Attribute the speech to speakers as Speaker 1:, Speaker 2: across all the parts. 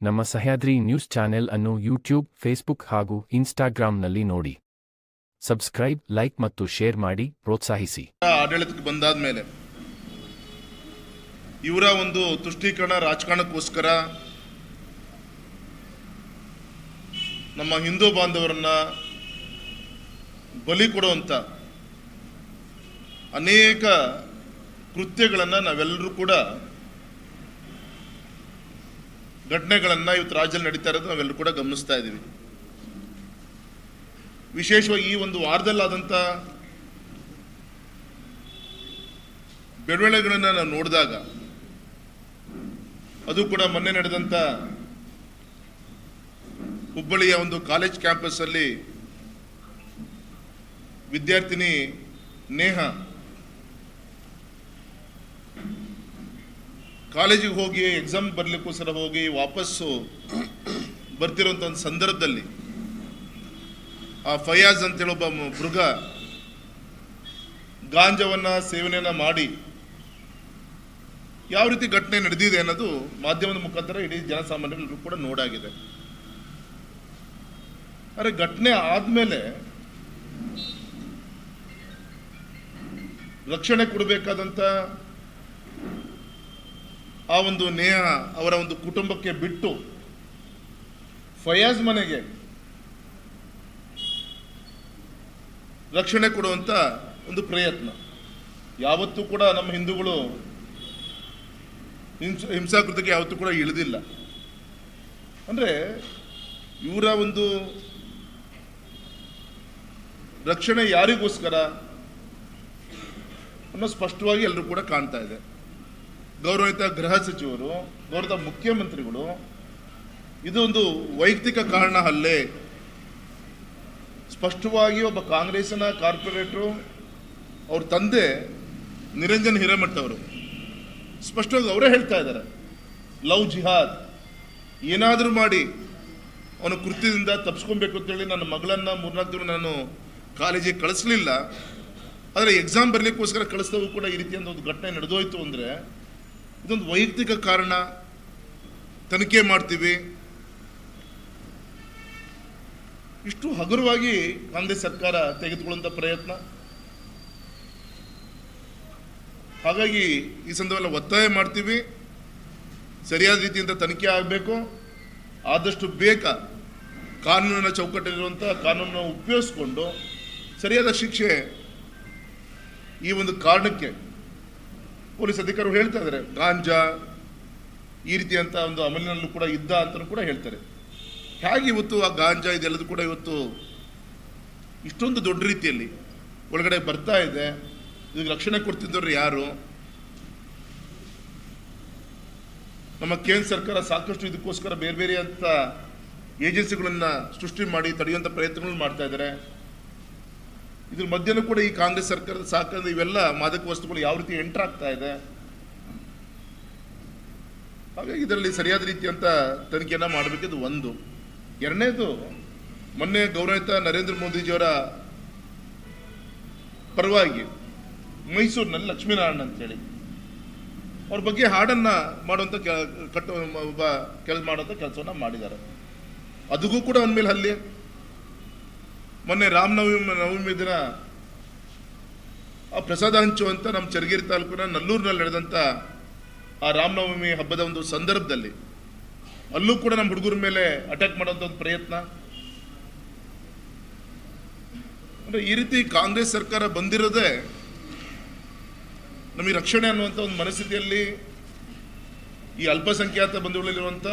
Speaker 1: ನಮ್ಮ Sahyadri news channel ಅನ್ನು YouTube, Facebook ಹಾಗೂ ಇನ್ಸ್ಟಾಗ್ರಾಂನಲ್ಲಿ ನೋಡಿ. ಸಬ್ಸ್ಕ್ರೈಬ್, ಲೈಕ್ ಮತ್ತು ಶೇರ್ ಮಾಡಿ, ಪ್ರೋತ್ಸಾಹಿಸಿ.
Speaker 2: ಆಡಳಿತಕ್ಕೆ ಬಂದಾದ ಮೇಲೆ ಇವರ ಒಂದು ತುಷ್ಟೀಕರಣ ರಾಜಕಾರಣಕ್ಕೋಸ್ಕರ ನಮ್ಮ ಹಿಂದೂ ಬಾಂಧವರನ್ನ ಬಲಿ ಕೊಡುವಂಥ ಅನೇಕ ಕೃತ್ಯಗಳನ್ನು ನಾವೆಲ್ಲರೂ ಕೂಡ ಘಟನೆಗಳನ್ನು ಇವತ್ತು ರಾಜ್ಯದಲ್ಲಿ ನಡೀತಾ ಇರೋದು ನಾವೆಲ್ಲರೂ ಕೂಡ ಗಮನಿಸ್ತಾ ಇದ್ದೀವಿ. ವಿಶೇಷವಾಗಿ ಈ ಒಂದು ವಾರದಲ್ಲಾದಂಥ ಬೆಳವಣಿಗೆಗಳನ್ನು ನಾವು ನೋಡಿದಾಗ ಅದು ಕೂಡ ಮೊನ್ನೆ ನಡೆದಂಥ ಹುಬ್ಬಳ್ಳಿಯ ಒಂದು ಕಾಲೇಜ್ ಕ್ಯಾಂಪಸ್ ಅಲ್ಲಿ ವಿದ್ಯಾರ್ಥಿನಿ ನೇಹ ಕಾಲೇಜಿಗೆ ಹೋಗಿ ಎಕ್ಸಾಮ್ ಬರಲಿಕ್ಕೋಸ್ಕರ ಹೋಗಿ ವಾಪಸ್ಸು ಬರ್ತಿರೋಂಥ ಒಂದು ಸಂದರ್ಭದಲ್ಲಿ ಆ ಫಯಾಜ್ ಅಂತೇಳಿ ಒಬ್ಬ ಮ- ಮೃಗ ಗಾಂಜವನ್ನು ಸೇವನೆಯನ್ನು ಮಾಡಿ ಯಾವ ರೀತಿ ಘಟನೆ ನಡೆದಿದೆ ಅನ್ನೋದು ಮಾಧ್ಯಮದ ಮುಖಾಂತರ ಇಡೀ ಜನಸಾಮಾನ್ಯರಿಗೂ ಕೂಡ ನೋಡಾಗಿದೆ. ಆದರೆ ಘಟನೆ ಆದಮೇಲೆ ರಕ್ಷಣೆ ಕೊಡಬೇಕಾದಂತ ಆ ಒಂದು ನೇಹ ಅವರ ಒಂದು ಕುಟುಂಬಕ್ಕೆ ಬಿಟ್ಟು ಫಯಾಜ್ ಮನೆಗೆ ರಕ್ಷಣೆ ಕೊಡುವಂಥ ಒಂದು ಪ್ರಯತ್ನ. ಯಾವತ್ತೂ ಕೂಡ ನಮ್ಮ ಹಿಂದೂಗಳು ಹಿಂಸ ಹಿಂಸಾಕೃತಿಗೆ ಯಾವತ್ತೂ ಕೂಡ ಇಳಿದಿಲ್ಲ. ಅಂದರೆ ಇವರ ಒಂದು ರಕ್ಷಣೆ ಯಾರಿಗೋಸ್ಕರ ಅನ್ನೋ ಸ್ಪಷ್ಟವಾಗಿ ಎಲ್ಲರೂ ಕೂಡ ಕಾಣ್ತಾ ಇದೆ. ಗೌರವಿತ ಗೃಹ ಸಚಿವರು ಗೌರವಿತ ಮುಖ್ಯಮಂತ್ರಿಗಳು, ಇದೊಂದು ವೈಯಕ್ತಿಕ ಕಾರಣ ಅಲ್ಲೇ ಸ್ಪಷ್ಟವಾಗಿ ಒಬ್ಬ ಕಾಂಗ್ರೆಸ್ಸಿನ ಕಾರ್ಪೊರೇಟ್ರು, ಅವ್ರ ತಂದೆ ನಿರಂಜನ್ ಹಿರೇಮಠ್ ಅವರು. ಸ್ಪಷ್ಟವಾಗಿ ಅವರೇ ಹೇಳ್ತಾ ಇದ್ದಾರೆ, ಲವ್ ಜಿಹಾದ್, ಏನಾದರೂ ಮಾಡಿ ಅವನ ಕೃತ್ಯದಿಂದ ತಪ್ಪಿಸ್ಕೊಬೇಕು ಅಂತೇಳಿ ನನ್ನ ಮಗಳನ್ನು ಮೂರ್ನಾಲ್ಕು ದಿನ ನಾನು ಕಾಲೇಜಿಗೆ ಕಳಿಸ್ಲಿಲ್ಲ. ಆದರೆ ಎಕ್ಸಾಮ್ ಬರಲಿಕ್ಕೋಸ್ಕರ ಕಳಿಸ್ದವು ಕೂಡ ಈ ರೀತಿಯ ಒಂದು ಘಟನೆ ನಡೆದೋಯ್ತು ಅಂದರೆ ಇದೊಂದು ವೈಯಕ್ತಿಕ ಕಾರಣ. ತನಿಖೆ ಮಾಡ್ತೀವಿ. ಇಷ್ಟು ಹಗುರವಾಗಿ ಕಾಂಗ್ರೆಸ್ ಸರ್ಕಾರ ತೆಗೆದುಕೊಳ್ಳುವಂಥ ಪ್ರಯತ್ನ. ಹಾಗಾಗಿ ಈ ಸಂದರ್ಭದಲ್ಲಿ ಒತ್ತಾಯ ಮಾಡ್ತೀವಿ. ಸರಿಯಾದ ರೀತಿಯಿಂದ ತನಿಖೆ ಆಗಬೇಕು. ಆದಷ್ಟು ಬೇಗ ಕಾನೂನಿನ ಚೌಕಟ್ಟಲ್ಲಿರುವಂಥ ಕಾನೂನನ್ನು ಉಪಯೋಗಿಸ್ಕೊಂಡು ಸರಿಯಾದ ಶಿಕ್ಷೆ ಈ ಒಂದು ಕಾರಣಕ್ಕೆ ಪೊಲೀಸ್ ಅಧಿಕಾರಿಗಳು ಹೇಳ್ತಾ ಇದ್ದಾರೆ. ಗಾಂಜಾ ಈ ರೀತಿಯಂಥ ಒಂದು ಅಮಲಿನಲ್ಲೂ ಕೂಡ ಇದ್ದ ಅಂತಲೂ ಕೂಡ ಹೇಳ್ತಾರೆ. ಹೇಗೆ ಇವತ್ತು ಆ ಗಾಂಜಾ ಇದೆಲ್ಲದೂ ಕೂಡ ಇವತ್ತು ಇಷ್ಟೊಂದು ದೊಡ್ಡ ರೀತಿಯಲ್ಲಿ ಒಳಗಡೆ ಬರ್ತಾ ಇದೆ. ಇದಕ್ಕೆ ರಕ್ಷಣೆ ಕೊಡ್ತಿದ್ದವ್ರು ಯಾರು? ನಮ್ಮ ಕೇಂದ್ರ ಸರ್ಕಾರ ಸಾಕಷ್ಟು ಇದಕ್ಕೋಸ್ಕರ ಬೇರೆ ಬೇರೆ ಅಂತ ಏಜೆನ್ಸಿಗಳನ್ನ ಸೃಷ್ಟಿ ಮಾಡಿ ತಡೆಯುವಂಥ ಪ್ರಯತ್ನಗಳನ್ನು ಮಾಡ್ತಾ ಇದ್ದಾರೆ. ಇದ್ರ ಮಧ್ಯನೂ ಕೂಡ ಈ ಕಾಂಗ್ರೆಸ್ ಸರ್ಕಾರದ ಸಹಕಾರದ ಇವೆಲ್ಲ ಮಾದಕ ವಸ್ತುಗಳು ಯಾವ ರೀತಿ ಎಂಟರ್ ಆಗ್ತಾ ಇದೆ? ಹಾಗಾಗಿ ಇದರಲ್ಲಿ ಸರಿಯಾದ ರೀತಿಯಂತ ತನಿಖೆಯನ್ನ ಮಾಡಬೇಕಿದ್ದು ಒಂದು. ಎರಡನೇದು, ಮೊನ್ನೆ ಗೌರವಿತ ನರೇಂದ್ರ ಮೋದಿಜಿಯವರ ಪರವಾಗಿ ಮೈಸೂರಿನಲ್ಲಿ ಲಕ್ಷ್ಮೀನಾರಾಯಣ ಅಂತೇಳಿ. ಅವ್ರ ಬಗ್ಗೆ ಹಾಡನ್ನ ಮಾಡುವಂತ ಕೆಲ ಕಟ್ಟುವ ಒಬ್ಬ ಕೆಲ್ ಮಾಡುವಂತ ಕೆಲಸವನ್ನ ಮಾಡಿದ್ದಾರೆ. ಅದಕ್ಕೂ ಕೂಡ ಅಂದಮೇಲೆ ಮೇಲೆ ಹಲ್ಲಿ ಮೊನ್ನೆ ರಾಮನವಮಿ ನವಮಿ ದಿನ ಆ ಪ್ರಸಾದ ಹಂಚುವಂತ ನಮ್ಮ ಚರಗಿರಿ ತಾಲೂಕಿನ ನಲ್ಲೂರಿನಲ್ಲಿ ನಡೆದಂತ ಆ ರಾಮನವಮಿ ಹಬ್ಬದ ಒಂದು ಸಂದರ್ಭದಲ್ಲಿ ಅಲ್ಲೂ ಕೂಡ ನಮ್ಮ ಹುಡುಗರ ಮೇಲೆ ಅಟ್ಯಾಕ್ ಮಾಡುವಂತ ಒಂದು ಪ್ರಯತ್ನ. ಅಂದ್ರೆ ಈ ರೀತಿ ಕಾಂಗ್ರೆಸ್ ಸರ್ಕಾರ ಬಂದಿರೋದೆ ನಮಗೆ ರಕ್ಷಣೆ ಅನ್ನುವಂಥ ಒಂದು ಮನಸ್ಥಿತಿಯಲ್ಲಿ ಈ ಅಲ್ಪಸಂಖ್ಯಾತ ಬಂಧುಗಳಲ್ಲಿರುವಂಥ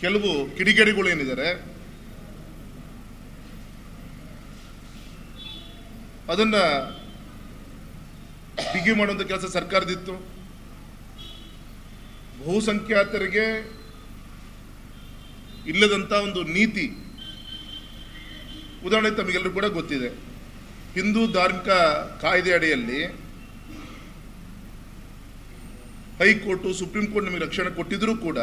Speaker 2: ಕೆಲವು ಕಿಡಿಗೇಡಿಗಳು ಏನಿದ್ದಾರೆ ಅದನ್ನ ಬಿಗಿ ಮಾಡುವಂಥ ಕೆಲಸ ಸರ್ಕಾರದಿತ್ತು ಬಹುಸಂಖ್ಯಾತರಿಗೆ ಇಲ್ಲದಂತ ಒಂದು ನೀತಿ. ಉದಾಹರಣೆ ತಮಗೆಲ್ಲರೂ ಕೂಡ ಗೊತ್ತಿದೆ. ಹಿಂದೂ ಧಾರ್ಮಿಕ ಕಾಯ್ದೆ ಅಡಿಯಲ್ಲಿ ಹೈಕೋರ್ಟು, ಸುಪ್ರೀಂ ಕೋರ್ಟ್ ನಮಗೆ ರಕ್ಷಣೆ ಕೊಟ್ಟಿದ್ರೂ ಕೂಡ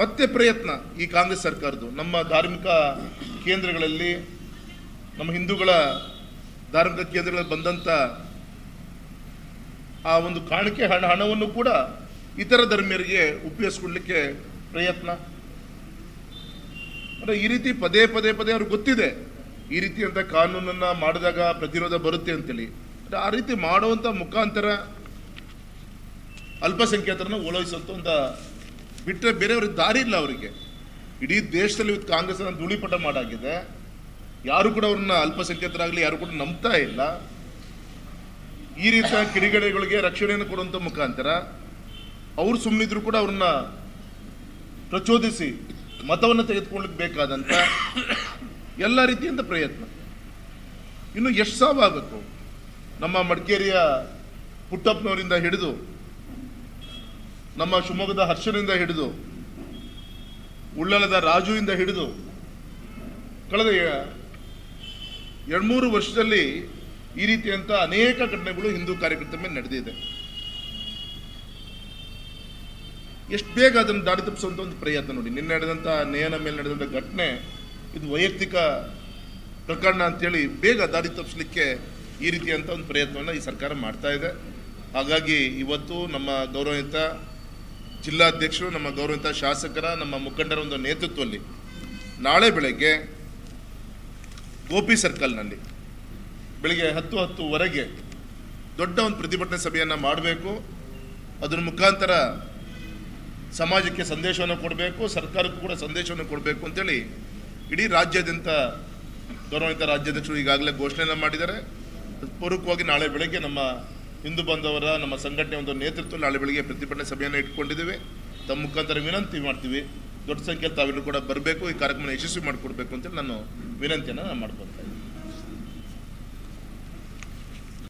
Speaker 2: ಮತ್ತೆ ಪ್ರಯತ್ನ ಈ ಕಾಂಗ್ರೆಸ್ ಸರ್ಕಾರದ್ದು. ನಮ್ಮ ಧಾರ್ಮಿಕ ಕೇಂದ್ರಗಳಲ್ಲಿ ನಮ್ಮ ಹಿಂದೂಗಳ ಧಾರ್ಮಿಕ ಕೇಂದ್ರಗಳಲ್ಲಿ ಬಂದಂಥ ಆ ಒಂದು ಕಾಣಿಕೆ ಹಣ, ಹಣವನ್ನು ಕೂಡ ಇತರ ಧರ್ಮೀಯರಿಗೆ ಉಪಯೋಗಿಸ್ಕೊಡ್ಲಿಕ್ಕೆ ಪ್ರಯತ್ನ. ಅಂದ್ರೆ ಈ ರೀತಿ ಪದೇ ಪದೇ ಪದೇ ಅವ್ರಿಗೆ ಗೊತ್ತಿದೆ. ಈ ರೀತಿ ಅಂತ ಕಾನೂನನ್ನ ಮಾಡಿದಾಗ ಪ್ರತಿರೋಧ ಬರುತ್ತೆ ಅಂತೇಳಿ. ಆ ರೀತಿ ಮಾಡುವಂತ ಮುಖಾಂತರ ಅಲ್ಪಸಂಖ್ಯಾತರನ್ನ ಓಲೈಸುವಂಥ ಒಂದು ಬಿಟ್ಟರೆ ಬೇರೆಯವ್ರಿಗೆ ದಾರಿ ಇಲ್ಲ ಅವರಿಗೆ. ಇಡೀ ದೇಶದಲ್ಲಿ ಇವತ್ತು ಕಾಂಗ್ರೆಸ್ ಧೂಳಿಪಟ ಮಾಡಾಗಿದೆ. ಯಾರು ಕೂಡ ಅವ್ರನ್ನ ಅಲ್ಪಸಂಖ್ಯಾತರಾಗಲಿ, ಯಾರು ಕೂಡ ನಂಬ್ತಾ ಇಲ್ಲ. ಈ ರೀತಿಯ ಕಿಡಿಗಡೆಗಳಿಗೆ ರಕ್ಷಣೆಯನ್ನು ಕೊಡುವಂಥ ಮುಖಾಂತರ ಅವ್ರು ಸುಮ್ಮನಿದ್ರು ಕೂಡ ಅವ್ರನ್ನ ಪ್ರಚೋದಿಸಿ ಮತವನ್ನು ತೆಗೆದುಕೊಳ್ಳಕ್ಕೆ ಬೇಕಾದಂತ ಎಲ್ಲ ರೀತಿಯಿಂದ ಪ್ರಯತ್ನ. ಇನ್ನು ಎಷ್ಟು ಸಾವಾಗಬೇಕು ನಮ್ಮ ಮಡಿಕೇರಿಯ ಪುಟ್ಟಪ್ಪನವರಿಂದ ಹಿಡಿದು, ನಮ್ಮ ಶಿವಮೊಗ್ಗದ ಹರ್ಷನಿಂದ ಹಿಡಿದು, ಉಳ್ಳಲದ ರಾಜುವಿಂದ ಹಿಡಿದು, ಕಳೆದ ಎರಡ್ಮೂರು ವರ್ಷದಲ್ಲಿ ಈ ರೀತಿಯಂಥ ಅನೇಕ ಘಟನೆಗಳು ಹಿಂದೂ ಕಾರ್ಯಕರ್ತರ ಮೇಲೆ ನಡೆದಿದೆ. ಎಷ್ಟು ಬೇಗ ಅದನ್ನು ದಾರಿ ತಪ್ಪಿಸುವಂಥ ಒಂದು ಪ್ರಯತ್ನ ನೋಡಿ. ನಿನ್ನೆ ನಡೆದಂಥ ನೇಯನ ಮೇಲೆ ನಡೆದಂತ ಘಟನೆ, ಇದು ವೈಯಕ್ತಿಕ ಪ್ರಕರಣ ಅಂತೇಳಿ ಬೇಗ ದಾರಿ ತಪ್ಪಿಸ್ಲಿಕ್ಕೆ ಈ ರೀತಿಯಂತ ಒಂದು ಪ್ರಯತ್ನವನ್ನು ಈ ಸರ್ಕಾರ ಮಾಡ್ತಾ ಇದೆ. ಹಾಗಾಗಿ ಇವತ್ತು ನಮ್ಮ ಗೌರವಯುತ ಜಿಲ್ಲಾಧ್ಯಕ್ಷರು, ನಮ್ಮ ಗೌರವಯುತ ಶಾಸಕರ, ನಮ್ಮ ಮುಖಂಡರ ಒಂದು ನೇತೃತ್ವದಲ್ಲಿ ನಾಳೆ ಬೆಳಗ್ಗೆ ಗೋಪಿ ಸರ್ಕಲ್ನಲ್ಲಿ ಬೆಳಿಗ್ಗೆ ಹತ್ತು ಹತ್ತುವರೆಗೆ ದೊಡ್ಡ ಒಂದು ಪ್ರತಿಭಟನೆ ಸಭೆಯನ್ನು ಮಾಡಬೇಕು. ಅದರ ಮುಖಾಂತರ ಸಮಾಜಕ್ಕೆ ಸಂದೇಶವನ್ನು ಕೊಡಬೇಕು, ಸರ್ಕಾರಕ್ಕೂ ಕೂಡ ಸಂದೇಶವನ್ನು ಕೊಡಬೇಕು ಅಂತೇಳಿ ಇಡೀ ರಾಜ್ಯಾದ್ಯಂತ ಗೌರವಿತ ರಾಜ್ಯಾಧ್ಯಕ್ಷರು ಈಗಾಗಲೇ ಘೋಷಣೆಯನ್ನು ಮಾಡಿದ್ದಾರೆ. ಪೂರ್ವಕವಾಗಿ ನಾಳೆ ಬೆಳಗ್ಗೆ ನಮ್ಮ ಹಿಂದೂ ಬಾಂಧವರ, ನಮ್ಮ ಸಂಘಟನೆ ಒಂದು ನೇತೃತ್ವ ನಾಳೆ ಬೆಳಗ್ಗೆ ಪ್ರತಿಭಟನೆ ಸಭೆಯನ್ನು ಇಟ್ಕೊಂಡಿದ್ದೀವಿ. ತಮ್ಮ ಮುಖಾಂತರ ವಿನಂತಿ ಮಾಡ್ತೀವಿ. ದೊಡ್ಡ ಸಂಖ್ಯೆಯಲ್ಲಿ ತಾವೆಲ್ಲರೂ ಕೂಡ ಬರಬೇಕು, ಈ ಕಾರ್ಯಕ್ರಮ ಯಶಸ್ವಿ ಮಾಡಿಕೊಡ್ಬೇಕು ಅಂತೇಳಿ ನಾನು ವಿನಂತಿಯನ್ನು ನಾನು ಮಾಡ್ಕೊಳ್ತಾ ಇದ್ದೀನಿ